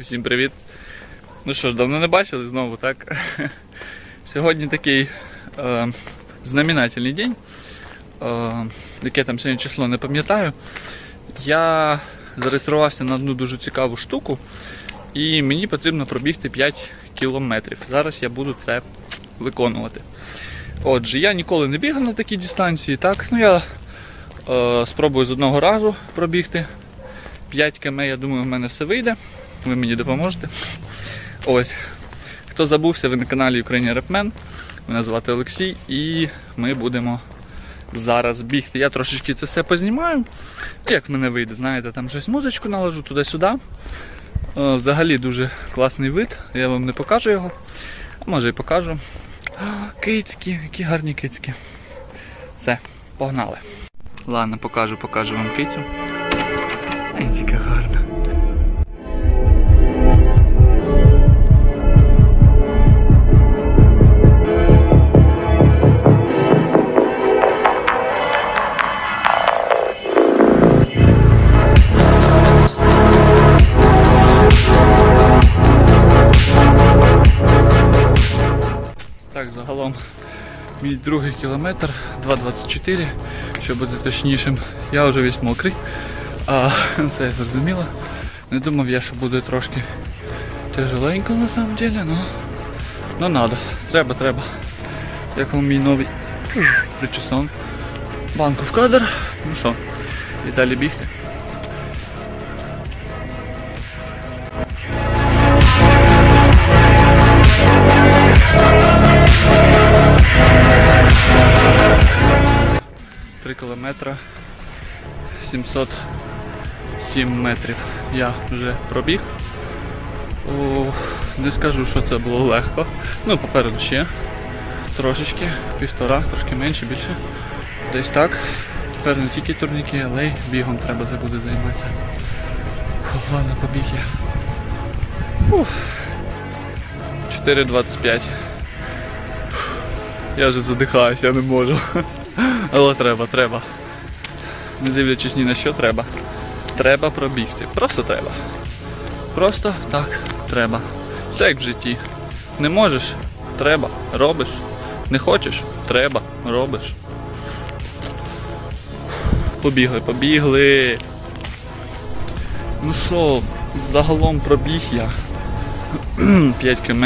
Всім привіт. Ну що ж, давно не бачили знову, так? Сьогодні такий е, знаменательний день. Е, яке там сьогодні число не пам'ятаю. Я зареєструвався на одну дуже цікаву штуку, і мені потрібно пробігти 5 кілометрів. Зараз я буду це виконувати. Отже, я ніколи не бігав на такій дистанції, так? Ну я е, спробую з одного разу пробігти 5 км, я думаю, в мене все вийде. Ви мені допоможете. Ось. Хто забувся, ви на каналі Україні Репмен. Мене звати Олексій і ми будемо зараз бігти. Я трошечки це все познімаю. Як в мене вийде, знаєте, там щось музичку наложу туди-сюди. Е, Взагалі дуже класний вид, я вам не покажу його. Може і покажу. Кицькі, які гарні кицькі. Все, погнали. Ладно, покажу, покажу вам кицю. Ай, яка гарна. Мій другий кілометр 2.24, щоб бути точнішим. Я вже весь мокрий. А, це зрозуміло. Не думав я, що буде трошки тяжеленько на самом деле, но, но надо. Треба, треба. Як вам мій новий причесон. Банку в кадр. Ну що, і далі бігти. Три кілометра 707 метрів я вже пробіг. О, не скажу, що це було легко. Ну, попереду ще трошечки, півтора, трошки менше, більше. Десь так. Тепер не тільки турніки, але й бігом треба буде займатися. Фу, ладно, побіг я. Фух. 4.25. Я вже задихаюся, я не можу. Але треба, треба. Не дивлячись ні на що треба. Треба пробігти. Просто треба. Просто так треба. Все як в житті. Не можеш? Треба. Робиш. Не хочеш? Треба. Робиш. Побігли, побігли. Ну що, загалом пробіг я 5 км.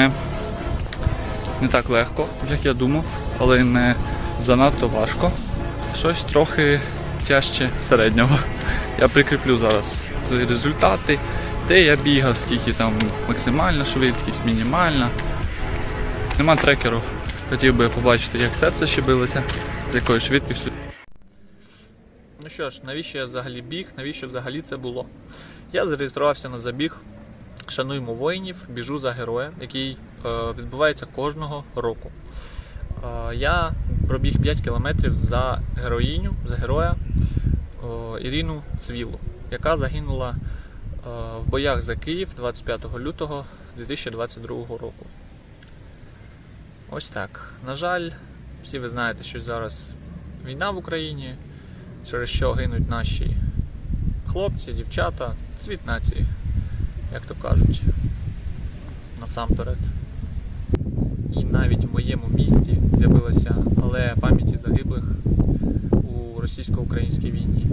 Не так легко, як я думав, але не занадто важко. Щось трохи тяжче середнього. Я прикріплю зараз результати, де я бігав, скільки там максимальна швидкість, мінімальна. Нема трекеру. Хотів би побачити, як серце ще билося, з якою швидкістю. Ну що ж, навіщо я взагалі біг, навіщо взагалі це було? Я зареєструвався на забіг Шануймо воїнів, біжу за героя, який е, відбувається кожного року. Е, я пробіг 5 кілометрів за героїню, за героя е, Ірину Цвілу, яка загинула е, в боях за Київ 25 лютого 2022 року. Ось так. На жаль, всі ви знаєте, що зараз війна в Україні, через що гинуть наші хлопці, дівчата, цвіт нації, як то кажуть, насамперед. І навіть в моєму місті з'явилася алея пам'яті загиблих у російсько-українській війні.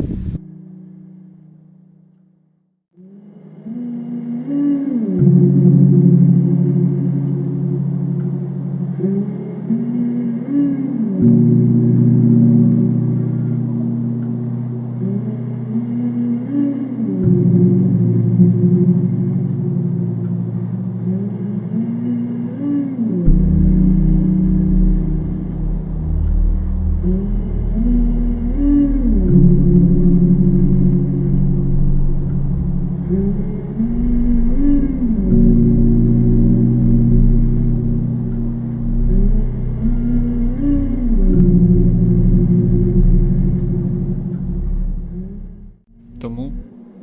Тому,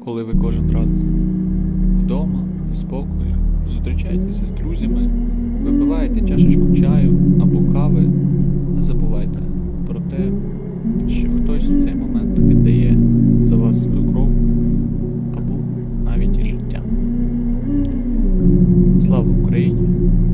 коли ви кожен раз вдома, в спокої, зустрічаєтеся з друзями, випиваєте чашечку чаю або кави, не забувайте Україні.